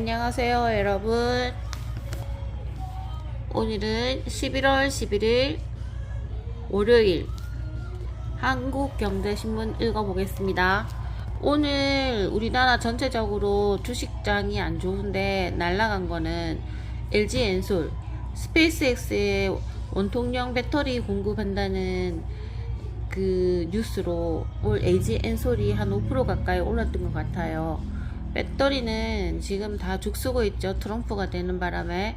안녕하세요, 여러분. 오늘은 11월 11일 월요일 한국경제신문 읽어보겠습니다. 오늘 우리나라 전체적으로 주식장이 안 좋은데 날라간 거는 LG 엔솔, 스페이스X의 원통형 배터리 공급한다는 그 뉴스로 올 LG 엔솔이 한 5% 가까이 올랐던 것 같아요. 배터리는 지금 다 죽쓰고 있죠. 트럼프가 되는 바람에.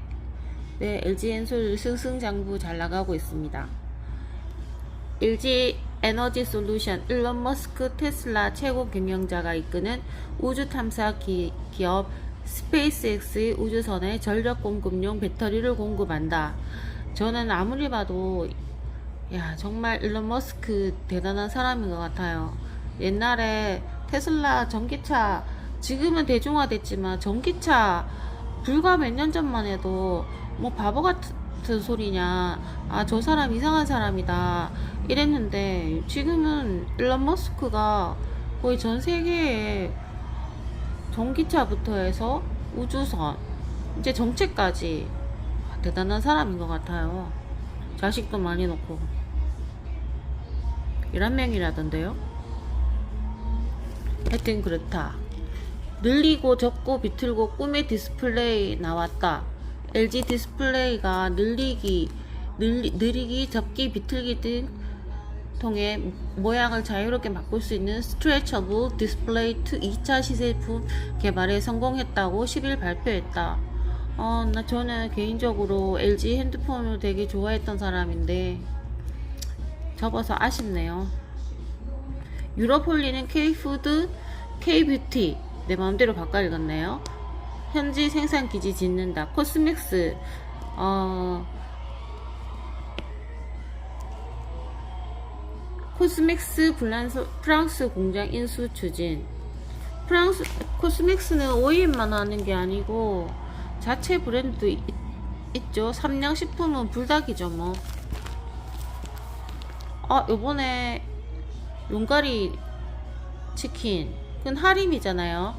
네, LG 엔솔 승승장구 잘 나가고 있습니다. LG 에너지 솔루션 일론 머스크 테슬라 최고 경영자가 이끄는 우주 탐사 기, 기업 스페이스X의 우주선에 전력 공급용 배터리를 공급한다. 저는 아무리 봐도 야 정말 일론 머스크 대단한 사람인 것 같아요. 옛날에 테슬라 전기차 지금은 대중화됐지만 전기차 불과 몇 년 전만 해도 뭐 바보 같은 소리냐. 아 저 사람 이상한 사람이다. 이랬는데 지금은 일론 머스크가 거의 전 세계에 전기차부터 해서 우주선 이제 정체까지 대단한 사람인 것 같아요. 자식도 많이 놓고. 11명이라던데요? 하여튼 그렇다 늘리고 적고 비틀고 꿈의 디스플레이 나왔다. LG 디스플레이가 늘리기, 늘리, 느리기, 접기, 비틀기 등 통해 모양을 자유롭게 바꿀 수 있는 스트레쳐블 디스플레이 2 2차 시제품 개발에 성공했다고 10일 발표했다. 어, 나 저는 개인적으로 LG 핸드폰을 되게 좋아했던 사람인데 접어서 아쉽네요. 유로폴리는 K푸드, K뷰티 내 마음대로 바꿔 읽었네요. 현지 생산 기지 짓는다. 코스믹스 어 코스믹스 프랑스, 프랑스 공장 인수 추진. 프랑스 코스믹스는 오일만 하는 게 아니고 자체 브랜드도 있, 있죠. 삼양 식품은 불닭이죠 뭐. 아 요번에 용가리 치킨 그건 하림이잖아요.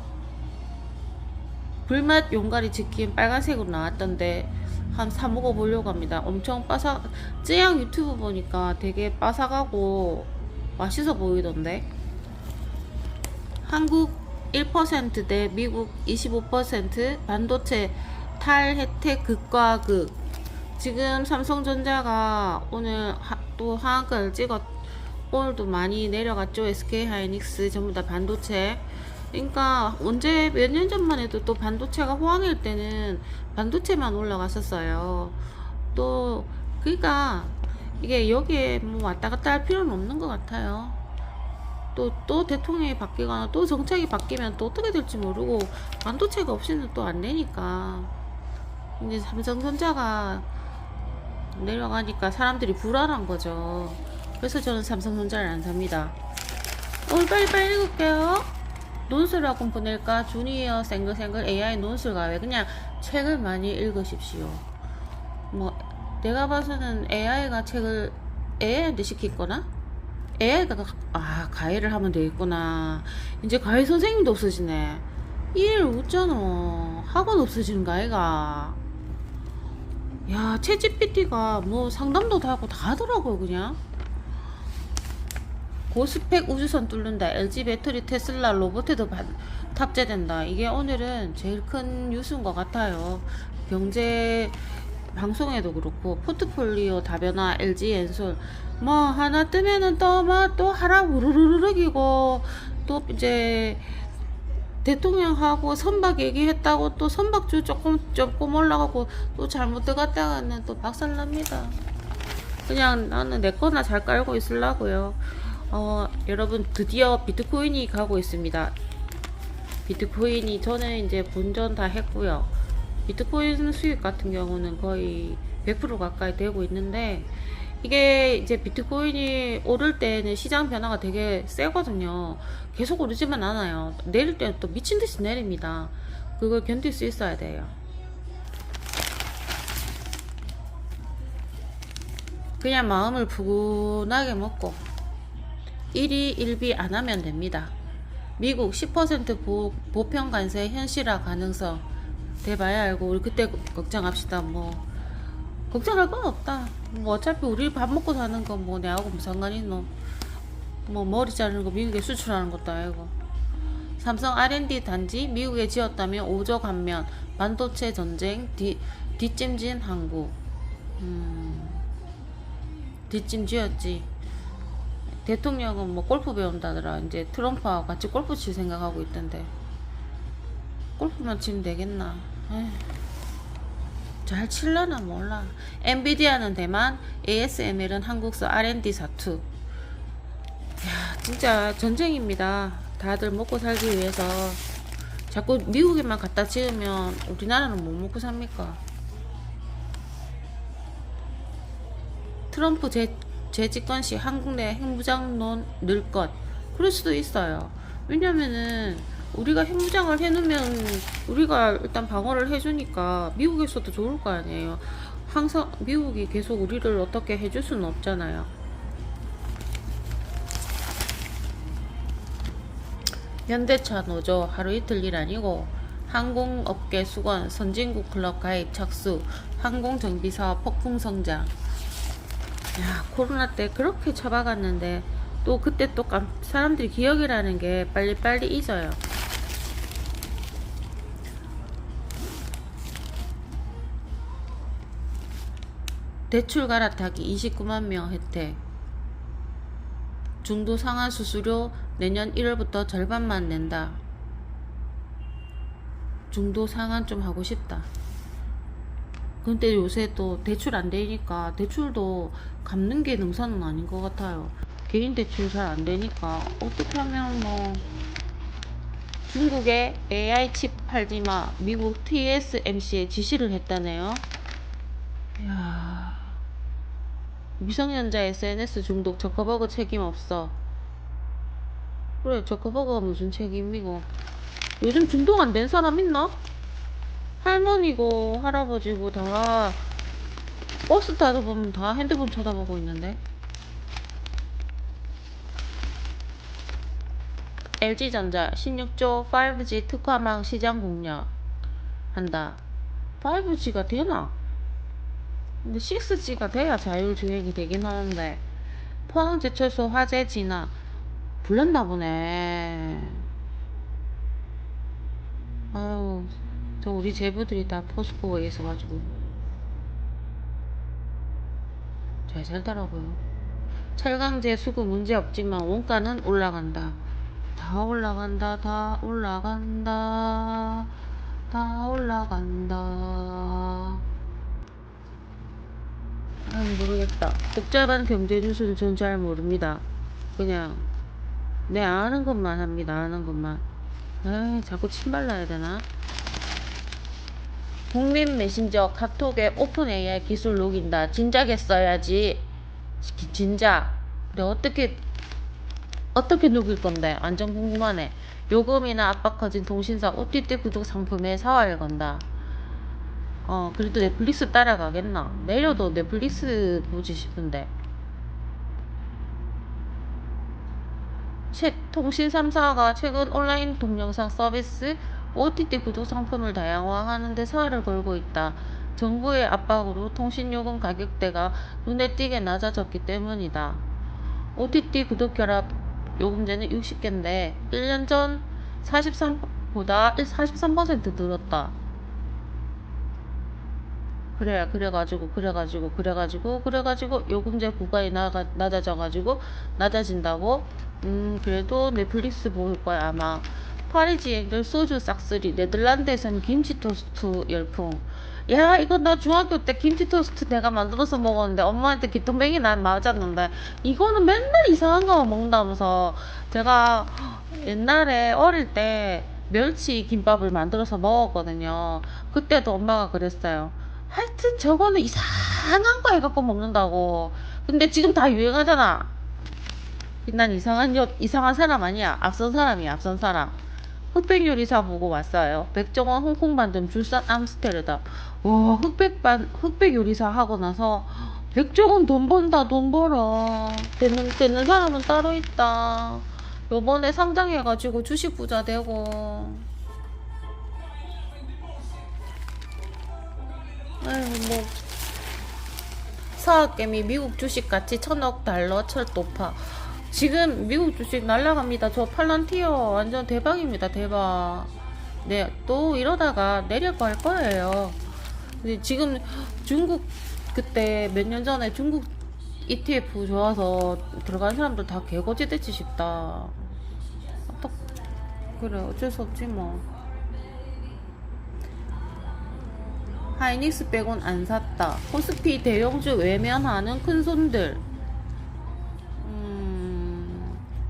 불맛 용가리 치킨 빨간색으로 나왔던데 한사 먹어보려고 합니다. 엄청 바삭, 쯔양 유튜브 보니까 되게 바삭하고 맛있어 보이던데. 한국 1%대 미국 25% 반도체 탈 혜택 극과 극. 지금 삼성전자가 오늘 하, 또 하한가를 찍었, 오늘도 많이 내려갔죠. SK 하이닉스 전부 다 반도체. 그러니까 언제 몇 년 전만 해도 또 반도체가 호황일 때는 반도체만 올라갔었어요. 또 그러니까 이게 여기에 뭐 왔다 갔다 할 필요는 없는 것 같아요. 또, 또 대통령이 바뀌거나 또 정책이 바뀌면 또 어떻게 될지 모르고 반도체가 없이는 또 안 되니까. 이제 삼성전자가 내려가니까 사람들이 불안한 거죠. 그래서 저는 삼성전자를 안 삽니다. 오늘 빨리 빨리 읽을게요. 논술 학원 보낼까? 주니어 생글생글 AI 논술가 왜 그냥 책을 많이 읽으십시오. 뭐 내가 봐서는 AI가 책을 AI한테 시킬 거나? AI가 아 가해를 하면 되겠구나. 이제 가해 선생님도 없어지네. 일 웃잖아. 학원 없어지는 거 아이가. 야, 채GPT가 뭐 상담도 다 하고 다 하더라고요, 그냥. 고스펙 우주선 뚫는다. LG 배터리 테슬라 로봇에도 바- 탑재된다. 이게 오늘은 제일 큰 뉴스인 것 같아요. 경제 방송에도 그렇고 포트폴리오 다변화 LG 엔솔 뭐 하나 뜨면은 또막또 하라 우르르르기고 또 이제 대통령하고 선박 얘기했다고 또 선박주 조금 조금 올라가고 또 잘못 들어갔다가는 또 박살납니다. 그냥 나는 내 거나 잘 깔고 있으려고요. 어, 여러분 드디어 비트코인이 가고 있습니다. 비트코인이 저는 이제 본전 다 했고요. 비트코인 수익 같은 경우는 거의 100% 가까이 되고 있는데 이게 이제 비트코인이 오를 때는 시장 변화가 되게 세거든요. 계속 오르지만 않아요. 내릴 때는 또 미친 듯이 내립니다. 그걸 견딜 수 있어야 돼요. 그냥 마음을 푸근하게 먹고 1위 1비 안 하면 됩니다. 미국 10% 보, 보편 관세 현실화 가능성 돼봐야 알고 우리 그때 걱정합시다. 뭐 걱정할 건 없다. 뭐 어차피 우리 밥 먹고 사는 건 뭐 내하고 뭐 상관 있노 뭐 머리 자르는 거 미국에 수출하는 것도 아니고. 삼성 R&D 단지 미국에 지었다면 오조 감면 반도체 전쟁 뒤, 뒷짐진 한국 음, 뒷짐 지었지 대통령은 뭐 골프 배운다더라. 이제 트럼프하고 같이 골프 칠 생각하고 있던데. 골프만 치면 되겠나. 잘 칠라나 몰라. 엔비디아는 대만 ASML은 한국서 R&D 사투. 야 진짜 전쟁입니다. 다들 먹고 살기 위해서. 자꾸 미국에만 갖다 지으면 우리나라는 못 먹고 삽니까? 트럼프 재, 재집권 시 한국 내 핵무장론 늘 것. 그럴 수도 있어요. 왜냐면은 우리가 핵무장을 해놓으면 우리가 일단 방어를 해주니까 미국에서도 좋을 거 아니에요. 항상 미국이 계속 우리를 어떻게 해줄 수는 없잖아요. 현대차 노조 하루 이틀 일 아니고 항공업계 수건 선진국 클럽 가입 착수 항공정비사업 폭풍 성장 야 코로나 때 그렇게 쳐박았는데 또 그때 또 깜, 사람들이 기억이라는 게 빨리빨리 잊어요. 대출 갈아타기 29만 명 혜택. 중도 상환 수수료 내년 1월부터 절반만 낸다. 중도 상환 좀 하고 싶다 근데 요새 또 대출 안 되니까 대출도 갚는 게 능사는 아닌 것 같아요. 개인 대출 잘 안 되니까 어떻게 하면 뭐 중국에 AI 칩 팔지 마 미국 TSMC에 지시를 했다네요. 이야 미성년자 SNS 중독 저커버그 책임 없어. 그래 저커버그가 무슨 책임이고 요즘 중독 안 된 사람 있나? 할머니고 할아버지고 다 버스 타다 보면 다 핸드폰 쳐다보고 있는데. LG전자 16조 5G 특화망 시장 공략 한다. 5G가 되나? 근데 6G가 돼야 자율주행이 되긴 하는데 포항제철소 화재 진화 불렀나 보네 아유 저 우리 제부들이 다 포스코에 있어가지고 잘 살더라고요. 철강제 수급 문제 없지만 원가는 올라간다. 다 올라간다. 다 올라간다. 다 올라간다. 아 모르겠다. 복잡한 경제 뉴스는 전 잘 모릅니다. 그냥 내 아는 것만 합니다. 아는 것만. 에이 자꾸 침 발라야 되나? 국민 메신저 카톡에 오픈 AI 기술 녹인다. 진작에 써야지. 기- 진작. 근데 어떻게 어떻게 녹일 건데? 완전 궁금하네. 요금이나 압박 커진 통신사 OTT 구독 상품에 사활 건다. 어, 그래도 넷플릭스 따라가겠나? 내려도 넷플릭스 보지 싶은데. 최, 통신 3사가 최근 온라인 동영상 서비스 OTT 구독 상품을 다양화하는 데 사활을 걸고 있다. 정부의 압박으로 통신요금 가격대가 눈에 띄게 낮아졌기 때문이다. OTT 구독 결합 요금제는 60개인데 1년 전 43보다 43% 늘었다. 그래 그래가지고 그래가지고 그래가지고 그래가지고 요금제 구간이 나가, 낮아져가지고 낮아진다고 음 그래도 넷플릭스 볼 거야 아마 파리지앵들 소주 싹쓸이 네덜란드에서는 김치 토스트 열풍. 야 이거 나 중학교 때 김치 토스트 내가 만들어서 먹었는데 엄마한테 기통뱅이 난 맞았는데. 이거는 맨날 이상한 거만 먹는다면서 제가 옛날에 어릴 때 멸치 김밥을 만들어서 먹었거든요. 그때도 엄마가 그랬어요. 하여튼 저거는 이상한 거 해갖고 먹는다고. 근데 지금 다 유행하잖아. 난 이상한 여, 이상한 사람 아니야. 앞선 사람이야 앞선 사람 흑백 요리사 보고 왔어요. 백종원 홍콩 반점 줄산 암스테르담. 와 흑백 반 흑백 요리사 하고 나서 백종원 돈 번다 돈 벌어. 되는 되는 사람은 따로 있다. 요번에 상장해가지고 주식 부자 되고. 아이고 뭐. 서학개미 미국 주식 가치 천억 달러 철도파 지금 미국 주식 날라갑니다. 저 팔란티어 완전 대박입니다. 대박. 네 또 이러다가 내려갈 거예요. 근데 지금 중국 그때 몇 년 전에 중국 ETF 좋아서 들어간 사람들 다 개거지 됐지 싶다. 어떡 그래 어쩔 수 없지 뭐. 하이닉스 빼곤 안 샀다. 코스피 대형주 외면하는 큰 손들.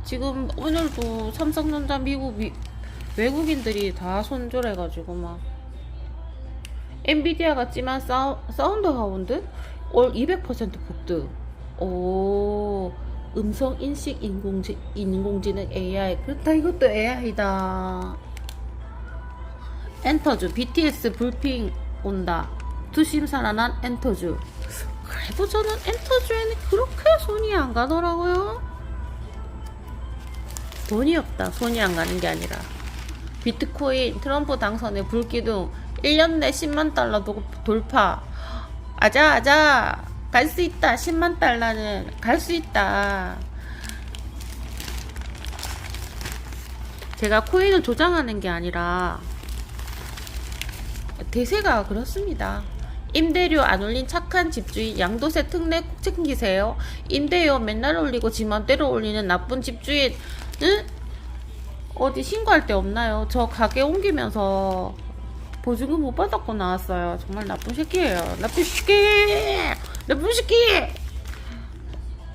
지금 오늘도 삼성전자 미국 미- 외국인들이 다 손절해가지고 막 엔비디아 같지만 사우, 사운드 하운드 올 200% 급등. 오 음성 인식 인공지, 인공지능 AI 그렇다 이것도 AI다. 엔터주 BTS 불핑 온다. 투심 살아난 엔터주. 그래도 저는 엔터주에는 그렇게 손이 안 가더라고요. 돈이 없다. 손이 안 가는 게 아니라. 비트코인 트럼프 당선의 불기둥 1년 내 10만 달러 도- 돌파. 아자 아자 갈 수 있다. 10만 달러는 갈 수 있다. 제가 코인을 조장하는 게 아니라 대세가 그렇습니다. 임대료 안 올린 착한 집주인 양도세 특례 꼭 챙기세요. 임대료 맨날 올리고 지맘대로 올리는 나쁜 집주인 응? 어디 신고할 데 없나요? 저 가게 옮기면서 보증금 못 받았고 나왔어요. 정말 나쁜 새끼예요. 나쁜 새끼! 나쁜 새끼!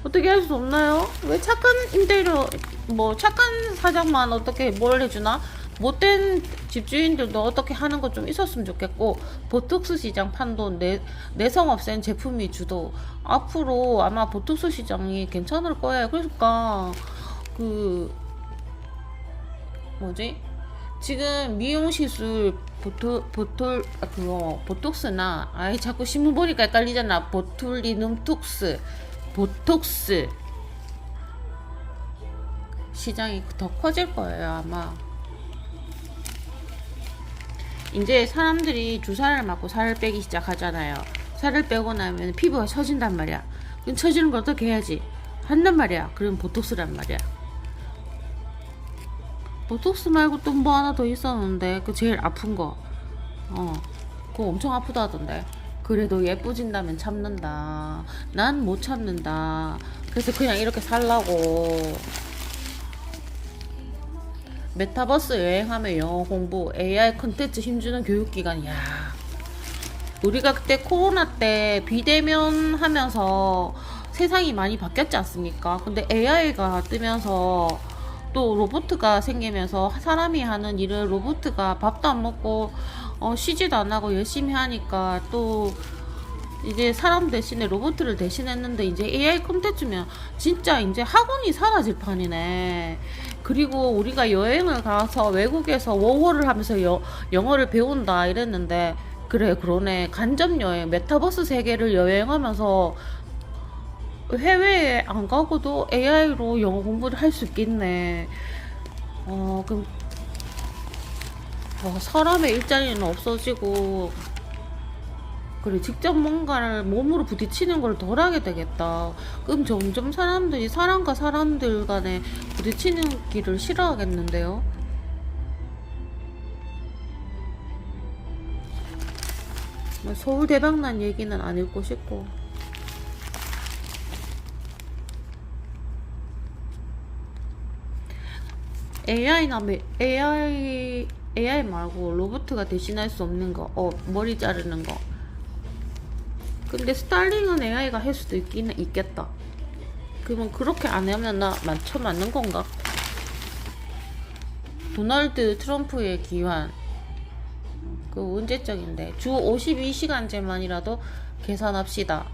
어떻게 할 수 없나요? 왜 착한 임대료, 뭐 착한 사장만 어떻게 뭘 해주나? 못된 집주인들도 어떻게 하는 것 좀 있었으면 좋겠고 보톡스 시장 판도 내, 내성 없앤 제품이 주도 앞으로 아마 보톡스 시장이 괜찮을 거예요. 그러니까 그 뭐지? 지금 미용 시술 보톨 보톨 아, 그거 보톡스나 아이 자꾸 신문 보니까 헷갈리잖아. 보툴리눔 톡스 보톡스 시장이 더 커질 거예요 아마. 이제 사람들이 주사를 맞고 살을 빼기 시작하잖아요. 살을 빼고 나면 피부가 처진단 말이야. 그럼 처지는 걸 어떻게 해야지? 한단 말이야. 그럼 보톡스란 말이야. 보톡스 말고 또 뭐 하나 더 있었는데 그 제일 아픈 거. 어. 그거 엄청 아프다 하던데. 그래도 예뻐진다면 참는다. 난 못 참는다. 그래서 그냥 이렇게 살라고. 메타버스 여행하며 영어 공부, AI 컨텐츠 힘주는 교육기관, 야 우리가 그때 코로나 때 비대면 하면서 세상이 많이 바뀌었지 않습니까? 근데 AI가 뜨면서 또 로봇가 생기면서 사람이 하는 일을 로봇가 밥도 안 먹고 어, 쉬지도 안 하고 열심히 하니까 또 이제 사람 대신에 로봇을 대신했는데 이제 AI 콘텐츠면 진짜 이제 학원이 사라질 판이네. 그리고 우리가 여행을 가서 외국에서 워홀을 하면서 여, 영어를 배운다 이랬는데 그래 그러네 간접 여행 메타버스 세계를 여행하면서 해외에 안 가고도 AI로 영어 공부를 할 수 있겠네. 어 그럼 어, 사람의 일자리는 없어지고 그래 직접 뭔가를 몸으로 부딪히는 걸 덜 하게 되겠다. 그럼 점점 사람들이 사람과 사람들 간에 부딪히는 길을 싫어하겠는데요. 뭐 서울 대박난 얘기는 안 읽고 싶고. AI나 AI AI 말고 로봇가 대신할 수 없는 거, 어 머리 자르는 거. 근데 스타일링은 AI가 할 수도 있긴 있겠다. 그러면 그렇게 안 하면 나 맞춰 맞는 건가? 도널드 트럼프의 기환. 그 문제적인데 주 52시간제만이라도 계산합시다.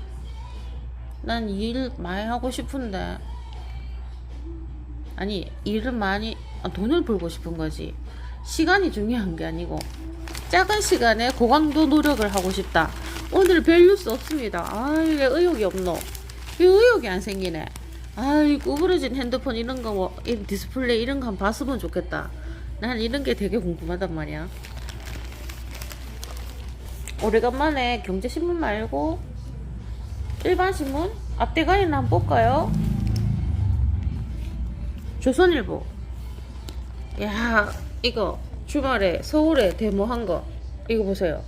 난 일 많이 하고 싶은데 아니 일을 많이 아, 돈을 벌고 싶은 거지. 시간이 중요한 게 아니고 작은 시간에 고강도 노력을 하고 싶다. 오늘 별 뉴스 없습니다. 아, 이게 의욕이 없노. 이 의욕이 안 생기네. 아, 이 구부러진 핸드폰 이런 거, 뭐, 이 디스플레이 이런 거 한번 봤으면 좋겠다. 난 이런 게 되게 궁금하단 말이야. 오래간만에 경제신문 말고 일반 신문 앞대가리나 한번 볼까요? 조선일보. 야, 이거 주말에 서울에 데모한 거 이거 보세요.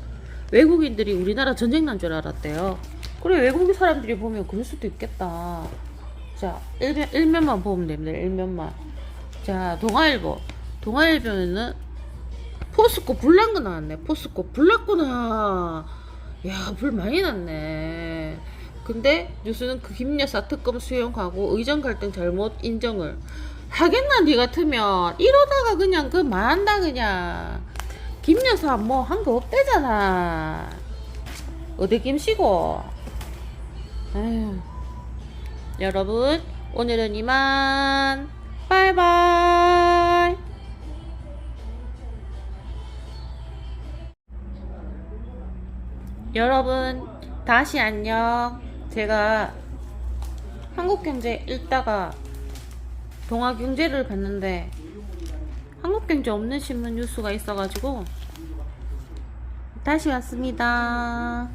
외국인들이 우리나라 전쟁 난 줄 알았대요. 그래 외국 사람들이 보면 그럴 수도 있겠다. 자, 일면, 일면만 보면 됩니다. 일면만. 자, 동아일보. 동아일보는 포스코 불난 거 나왔네. 포스코 불났구나. 야, 불 많이 났네. 근데 뉴스는 그 김여사 특검 수용하고 의정 갈등 잘못 인정을 하겠나 니 같으면? 이러다가 그냥 그 만다 그냥. 김 여사 뭐 한 거 없대잖아. 어디 김씨고. 여러분 오늘은 이만. 바이바이. 여러분 다시 안녕. 제가 한국경제 읽다가 동아경제를 봤는데 한국경제 없는 신문 뉴스가 있어가지고 다시 왔습니다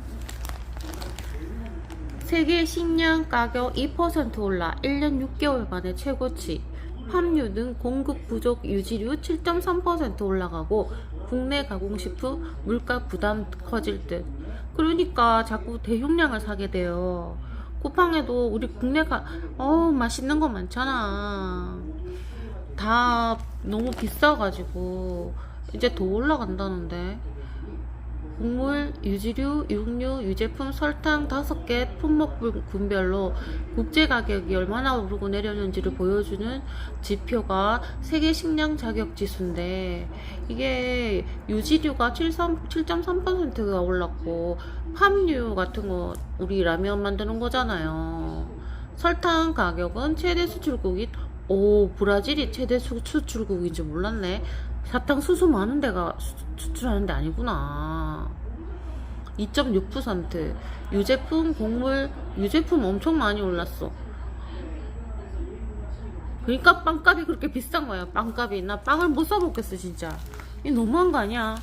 세계 식량 가격 2% 올라 1년 6개월 만에 최고치. 팜유 등 공급 부족 유지류 7.3% 올라가고 국내 가공식품 물가 부담 커질 듯. 그러니까 자꾸 대용량을 사게 돼요. 쿠팡에도 우리 국내 가, 어 맛있는 거 많잖아. 다 너무 비싸가지고 이제 더 올라간다는데. 곡물, 유지류, 육류, 유제품, 설탕 5개 품목 군별로 국제 가격이 얼마나 오르고 내렸는지를 보여주는 지표가 세계 식량 자격 지수인데 이게 유지류가 7.3%가 올랐고 팜유 같은 거 우리 라면 만드는 거잖아요. 설탕 가격은 최대 수출국인 오 브라질이 최대 수, 수출국인지 몰랐네. 사탕 수수 많은 데가 수, 수출하는 데 아니구나. 2.6% 유제품 곡물 유제품 엄청 많이 올랐어. 그러니까 빵값이 그렇게 비싼 거야. 빵값이 나 빵을 못 사 먹겠어 진짜. 이 너무한 거 아니야.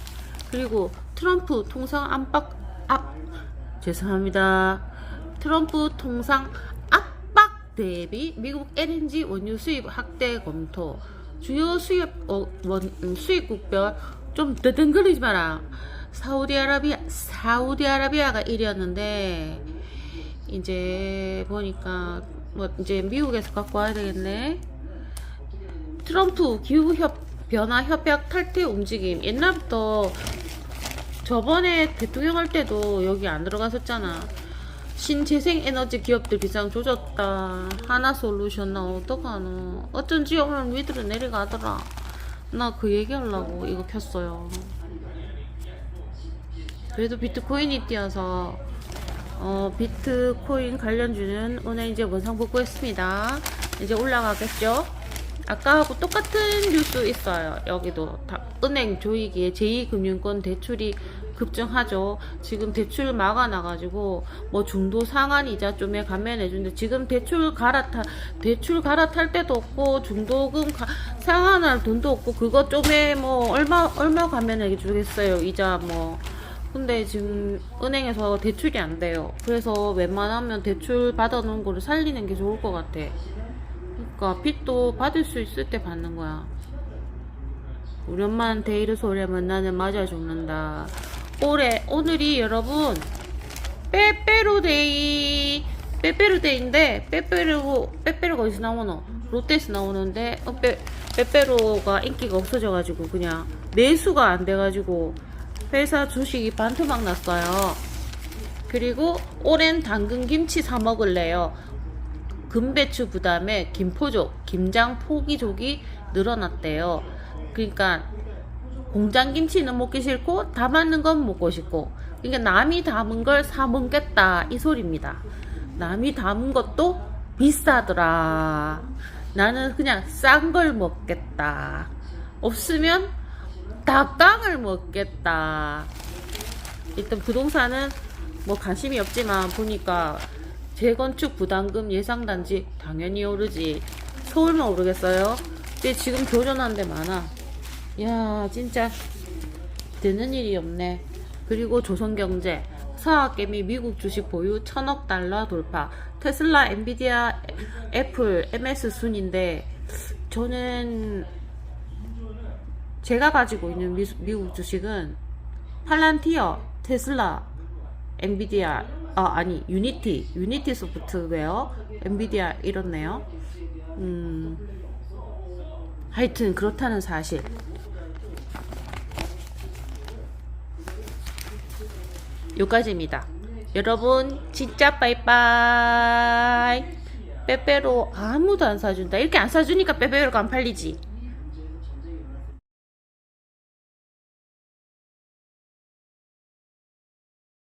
그리고 트럼프 통상 압박 압 죄송합니다. 트럼프 통상 압박 대비 미국 LNG 원유 수입 확대 검토. 주요 수입 어, 원, 음, 수입국별 좀 뜨등거리지 마라. 사우디아라비아 사우디아라비아가 1위였는데 이제 보니까 뭐 이제 미국에서 갖고 와야 되겠네. 트럼프 기후 협 변화 협약 탈퇴 움직임 옛날부터 저번에 대통령 할 때도 여기 안 들어갔었잖아. 신재생 에너지 기업들 비상 조졌다. 하나 솔루션 나 어떡하노. 어쩐지 오늘 위드로 내려가더라. 나 그 얘기하려고 이거 켰어요. 그래도 비트코인이 뛰어서 어, 비트코인 관련주는 오늘 이제 원상 복구했습니다. 이제 올라가겠죠? 아까하고 똑같은 뉴스 있어요. 여기도 다 은행 조이기에 제2금융권 대출이 급증하죠. 지금 대출 막아놔가지고 뭐 중도 상한 이자 좀에 감면해주는데 지금 대출 갈아타 대출 갈아탈 때도 없고 중도금 가, 상한할 돈도 없고 그거 좀에 뭐 얼마 얼마 감면해주겠어요. 이자 뭐 근데 지금 은행에서 대출이 안 돼요. 그래서 웬만하면 대출 받아놓은 거를 살리는 게 좋을 것 같아. 그러니까 빚도 받을 수 있을 때 받는 거야. 우리 엄마는 데이를 소리 하면 나는 맞아 죽는다. 올해 오늘이 여러분 빼빼로데이 빼빼로데이인데 빼빼로 빼빼로가 어디서 나오노? 롯데에서 나오는데 어, 빼, 빼빼로가 인기가 없어져가지고 그냥 매수가 안 돼가지고 회사 주식이 반토막 났어요. 그리고 오랜 당근 김치 사 먹을래요. 금배추 부담에 김포족, 김장 포기족이 늘어났대요. 그러니까 공장 김치는 먹기 싫고 담았는 건 먹고 싶고 그러니까 남이 담은 걸 사 먹겠다 이 소리입니다. 남이 담은 것도 비싸더라. 나는 그냥 싼 걸 먹겠다. 없으면 닭강을 먹겠다. 일단 부동산은 뭐 관심이 없지만 보니까 재건축 부담금 예상단지 당연히 오르지. 서울만 오르겠어요? 근데 지금 교전하는 데 많아. 야 진짜 되는 일이 없네. 그리고 조선경제, 서학개미 미국 주식 보유 천억 달러 돌파, 테슬라, 엔비디아, 애플, MS 순인데 저는 제가 가지고 있는 미, 미국 주식은 팔란티어, 테슬라, 엔비디아, 아 아니 유니티, 유니티 소프트웨어, 엔비디아 이렇네요. 음, 하여튼 그렇다는 사실. 여기까지입니다. 여러분 진짜 빠이빠이. 빼빼로 아무도 안 사준다. 이렇게 안 사주니까 빼빼로가 안 팔리지.